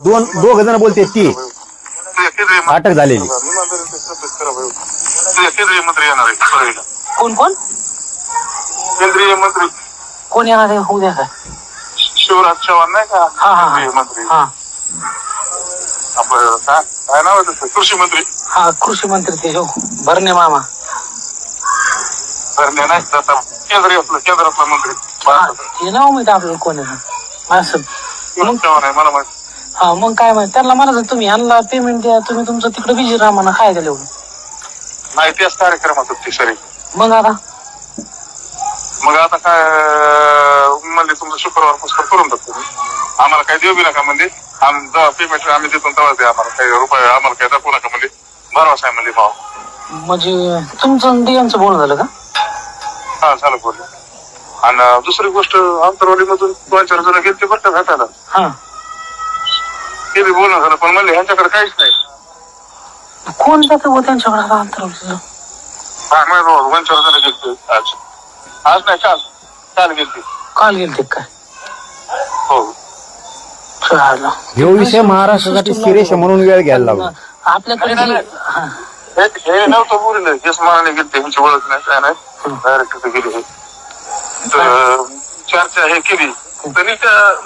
दोन दोघ जण बोलते ती. अटक झालेली. केंद्रीय मंत्री येणार आहे. परळीला. कोण कोण? केंद्रीय मंत्री कोण येणार आहे? उद्या काय. शिवराज चव्हाण नाही का? हा हा केंद्रीय मंत्री हा. आपलं काय काय नाव आहे त्याचं? कृषी मंत्री. हा कृषी मंत्री ते हो. भरणे मामा. धरणे नाही केंद्रीय आपलं केंद्रातला मंत्री. हा भारताचा. हे नाव माहिती आपल्याला कोण आहे. असं शिवराज चव्हाण आहे मला माहिती. हा मग काय माहिती? त्यांना म्हणायचं तुम्ही यांना पेमेंट द्या तुम्ही तुमचं तिकडे बिझी राहा म्हणा काय झालं एवढं. नाही त्याच कार्यक्रमात होती सरी मग आता? मग आता काय अं, म्हणजे तुमचं शुक्रवार पुस्तक करून टाकतो. आम्हाला काही देऊ बी नका म्हणजे आम्ही जेव्हा पेमेंट आम्ही देतो तेव्हा द्या आम्हाला. काही रुपये आम्हाला काही दाखवू नका म्हणजे भरवसा आहे म्हणजे भाव. म्हणजे तुमचं डियांचं बोलणं झालं का? हा झालं बोलले आणि दुसरी गोष्ट आंतरवाडीमधून दोन चार जण गेले बरं का भेटायला. हा. ते बी बोलणं झालं पण म्हणले ह्यांच्याकडे काहीच नाही. कोण जातं हो त्यांच्याकडे? आता माहिती बाबा गेलते आज आज नाही काल. काल गेलते. काल गेलते काय हो. चालेल. ह्यो विषय महाराष्ट्रासाठी सिरियस आहे म्हणून वेळ घ्यायला लागला. आपल्याकडे जे- हा. हे हे नव्हतं बोलले हेच मनाने गेलते ह्यांची ओळख नाही काय नाही. डायरेक्ट गेले हे. तर चर्चा हे केली. तरी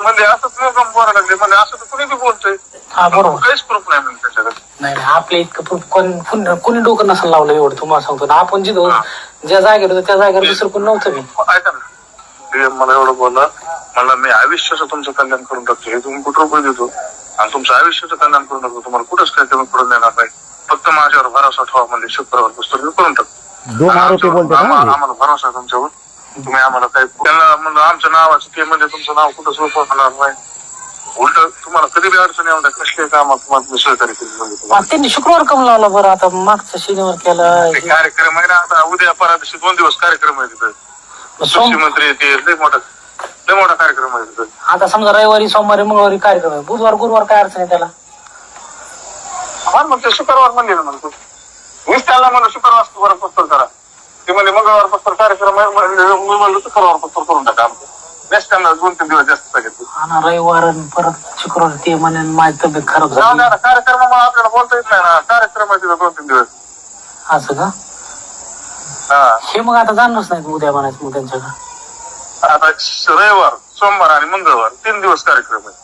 म्हणजे असंच मुद्दाम बोलायला लागले. म्हणजे असं तर कुणी बी बोलतोय. हा बरोबर. काहीच प्रूफ नाही म्हणजे त्याच्याकडे. नाही नाही, आपल्या इतकं प्रूफ कोण कोण- कोणी डोकं नसेल लावलं एवढं तुम्हाला सांगतो ना. आपण जिथं ज्या जागेवर होतो त्या जागेवर दुसरं कोण नव्हतं मी ऐका ना. मला एवढं बोलला मला मी आयुष्याचं तुमचं कल्याण करून टाकतो. हे तुम्ही कुठं रुपये देतो? आणि तुमचं आयुष्याचं कल्याण करून टाकतो. तुम्हाला कुठंच काही कमी पडून देणार नाही. फक्त माझ्यावर भरोसा ठेवा म्हणजे शुक्रवार पुस्तक मी करून टाकतो. दोन आरोपी बोलतात आम्हा- ना आम्हाला भरोसा आहे तुमच्यावर. तुम्ही आम्हाला काही त्यांना म्हणलं आमच्या नावाचं ते म्हणजे तुमचं नाव कुठं सोपं होणार नाही. उलट तुम्हाला कधी बी अडचण येऊन द्या कसले कामात तुम्हाला केली. मग त्यांनी शुक्रवार कम लावला बरं आता मागचा शनिवार केला. ते कार्यक्रम आहे ना आता उद्या परा दिवशी दोन दिवस कार्यक्रम आहे तिथं. सोम मंत्री ते लय मोठा लय मोठा कार्यक्रम आहे तिथं. आता समजा रविवारी सोमवारी मंगळवारी कार्यक्रम आहे. बुधवार गुरुवार काय अडचण आहे त्याला? हा मग ते शुक्रवार म्हणले ना म्हणतो. मीच त्याला म्हणलं शुक्रवार बरं पस्तर करा. ते म्हणजे मंगळवार पस्तर कार्यक्रम आहे. म्हणले, मी म्हणलं शुक्रवार पस्तर करून टाका आमचं. नेक्स्ट त्यांना दोन तीन दिवस जास्त सांगितलं. आणि रविवार आणि परत शुक्रवार ते म्हणे माझी तब्येत खराब जाऊ झाली द्या ना कार्यक्रमामुळे आपल्याला बोलता येत नाही ना. कार्यक्रम आहे तिथं दोन तीन दिवस. असं का? हा. हे मग आता जाणच नाही उद्या म्हणायचं मग त्यांच्याकडे. आता रविवार सोमवार आणि मंगळवार तीन दिवस कार्यक्रम आहे.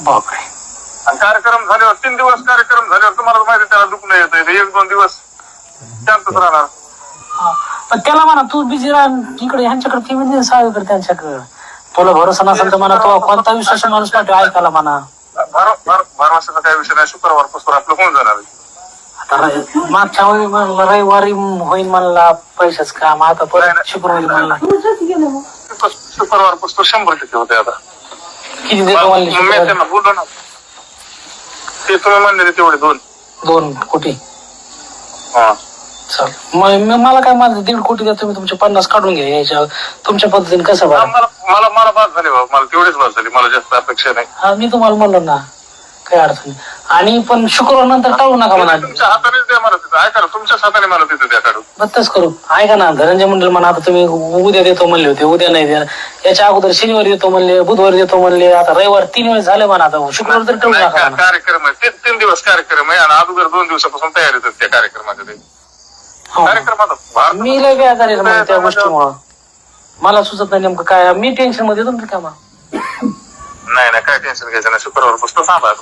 बापरे. आणि कार्यक्रम झाल्यावर तीन दिवस कार्यक्रम झाल्यावर तुम्हाला तर माहिती आहे त्याला दुखणं येतं एक दोन दिवस शांतच राहणार. हा. पण त्याला म्हणा तू बिझी राह इकडे ह्यांच्याकडे पेमेंट दे सावेकडे त्यांच्याकडे. तुला भरोसा नसेल तर म्हणा तो कोणता विश्वास माणूस पाठव ऐकायला म्हणा. भर- भर- भरवशाचा काही विषय नाही शुक्रवारपासून आपलं होऊन जाणार मागच्या वेळी म्हणलं रविवारी होईल म्हणला पैशाच काम आता परत. शुक्रवारी म्हणला. शुक्रवारपासून शंभर टक्के होते आता. किती देतो बोललो ना. ते तुम्ही म्हणले तेवढे दोन. दोन कोटी. हा. चल. मग मला काय माझं दीड कोटी द्या तुम्ही तुमचे पन्नास काढून घ्या याच्या तुमच्या पद्धतीने कसं बरं? मला मला मला बाद झाली बाबा मला तेवढीच बाद झाली. मला जास्त अपेक्षा नाही. हा मी तुम्हाला म्हणलो ना काय अडचण नाही. आणि पण शुक्रवार नंतर टाळू नका म्हणा तुमच्या हातानेच द्या मला तिथं. ऐका ना तुमच्याच हाताने मला तिथं द्या काढून. बत्तच करू. ऐका ना धनंजय मंडळ म्हणा आता तुम्ही उद्या देतो म्हणले होते उद्या नाही द्या याच्या अगोदर शनिवारी देतो म्हणले बुधवारी देतो म्हणले आता रविवार तीन वेळेस झाले म्हणा आता शुक्रवार तर नाही, नका का- म्हणा. कार्यक्रम आहे. तीन तीन दिवस कार्यक्रम आहे आणि अगोदर दोन दिवसापासून तयारी होते त्या कार्यक्रमाच्या ते. कार्यक्रमात भारत- मी लय बेजार आहे मग त्या गोष्टीमुळं. मला सुचत नाही नेमकं काय. मी टेन्शनमध्ये येतो कामा नाही नाही काय टेन्शन घ्यायचं नाही. शुक्रवारपासून थांबा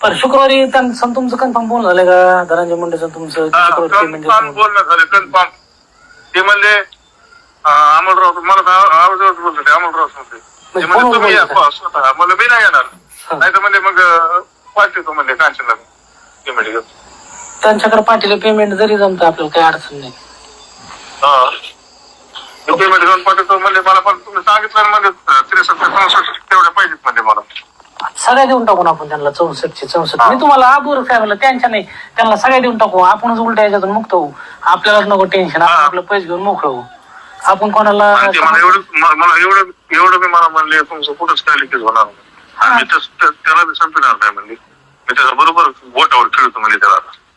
पण शुक्रवारी त्यांचं तुमचं कन्फर्म बोलणं झालं का? धनंजय मुंडेचं तुमचं शुक्रवारी पेमेंट कन्फर्म बोलणं झालं कन्फर्म ते म्हणले अं, अमोलराव मला तर आवाजावर बोलतो ते अमोलराव म्हणते ते म्हणजे तुम्ही या स्वतः. मला मी नाही येणार. नाही तर म्हणजे मग अं, पाठवतो म्हणजे कांचनला. पेमेंट घेऊन त्यांच्याकडे पाठीला पेमेंट जरी जमतं आपल्याला काही अडचण नाही. पेमेंट घेऊन पाठवतो म्हणजे मला पण तुम्ही सांगितलं ना म्हणजे त्रेसष्ट चौसष्ट तेवढे पाहिजेत म्हणजे मला. सगळ्या देऊन टाकून आपण त्यांना चौसष्टचे चौसष्ट. मी तुम्हाला आबूर फॅमिली त्यांच्या नाही त्यांना सगळ्या देऊन टाकू. आपणच उलट्या याच्यातून मुक्त होऊ. आपल्यालाच नको टेन्शन आपण. आपलं पैसे घेऊन मोकळं होऊ. आपण कोणाला आणि ते मला एवढं म- मला एवढं एवढं मी मला म्हणले तुमचं कुठंच काय लिकेज होणार नाही. आणि मी तस- त्या- त्याला संपणार नाही म्हणजे मी त्याच्या बरोबर बोटावर खेळतो म्हणजे त्याला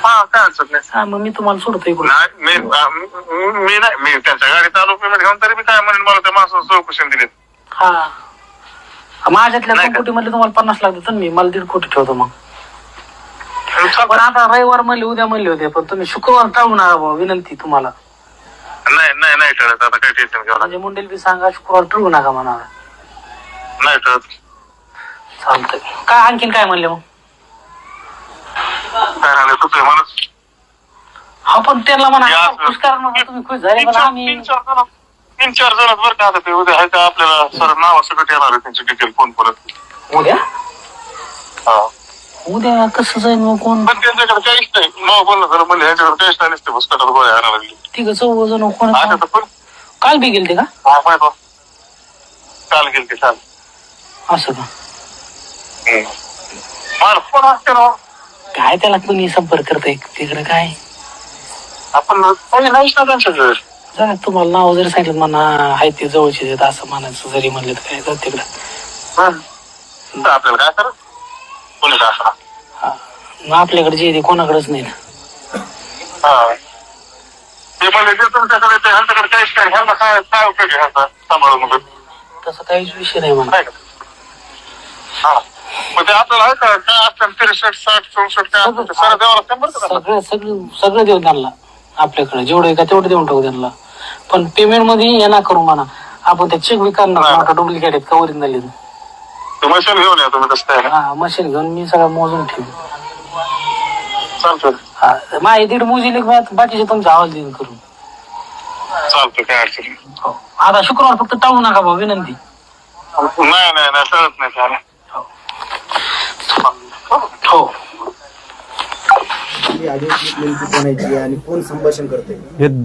हा काय अडचण नाही. हा मग मी तुम्हाला सोडतो इकडून नाही मी नाही मी त्यांच्या गाडीत आलो पेमेंट घेऊन तरी मी काय म्हणेन मला त्या माणसाला चौकशी दिली हा. माझ्यातल्या नाही दोन का? कोटी मध्ये तुम्हाला पन्नास लाख देतो ना मी मला दीड कोटी ठेवतो मग. पण. आता रविवार म्हणले उद्या म्हणले होते पण तुम्ही शुक्रवार टाळू नका बुवा, विनंती तुम्हाला. नाही नाही नाही टळत आता काही टेन्शन म्हणजे मुंडेल बी सांगा शुक्रवार टळू नका म्हणा नाही टळत चालतंय. काय आणखीन काय म्हणले मग? काय राहिले तुझं म्हणत? हा पण त्यांना म्हणा या, खुश करा ना तुम्ही खुश झाले तीन पण चार आम्ही तीन चार जण तीन चार जण बरं का आता ते उद्या आहे का आपल्याला सर नाव सकट येणार आहे त्यांची डिटेल फोन परत? उद्या? हा. उद्या कसं जाईल मग कोण? पण त्यांच्याकडे काहीच नाही. नाव बोलणं झालं म्हणजे ह्यांच्याकडे काहीच नाही नसते पुस्तकात गोळ्या आणायला लागली. तिघ चौघ जण कोण आता तर पण काल बी गेलते का? हा माहीत. काल गेल ते काल. असं का? मला फोन असते ना काय त्याला कोणी संपर्क करताय? तिकडे काय? आपण कोणी नाहीच ना त्यांच्याकडे जरा तुम्हाला नाव जरी सांगितलं म्हणा आहे ते जवळचे आहेत असं म्हणायचं जरी म्हणलं तर काय तिकडं. तर आपल्याला काय कोणी असणार हा. मग आपल्याकडे जे आहे ते कोणाकडेच नाही ना. हा. ते जे तुमच्याकडे ते ह्यांच्याकडे काहीच नाही. ह्यांना काय काय उपयोग आहे ह्यांचा? सांभाळून मग तसं काहीच विषय नाही म्हणा. नाही का? हा. मग ते आपल्याला काय असतं त्रेसष्ट साठ चौसष्ट काय असतं ते सारं द्यावं लागतं बरं का त्यांना? सगळं सगळं सगळं देऊ त्यांना आपल्याकडे. जेवढं आहे का तेवढं देऊन टाकू त्यांना. पण पेमेंटमध्ये हे ना करू म्हणा. आपण ते चेक बी करणार. नाही. डुप्लिकेट आहेत का ओरिजिनल आहेत ते मशीन घेऊन या तुम्ही काय. हा मशीन घेऊन मी सगळं मोजून ठेवू. चालतं हा माझे दीड मोजीले बाकीचे तुमचा आवाज देईन करून चालतं काय अडचण नाही. हो. आता शुक्रवार फक्त टाळू नका भाऊ विनंती. नाही नाही नाही कळत नाही त्याला हो. नेमकी कोणाची आणि कोण संभाषण करते हे दोन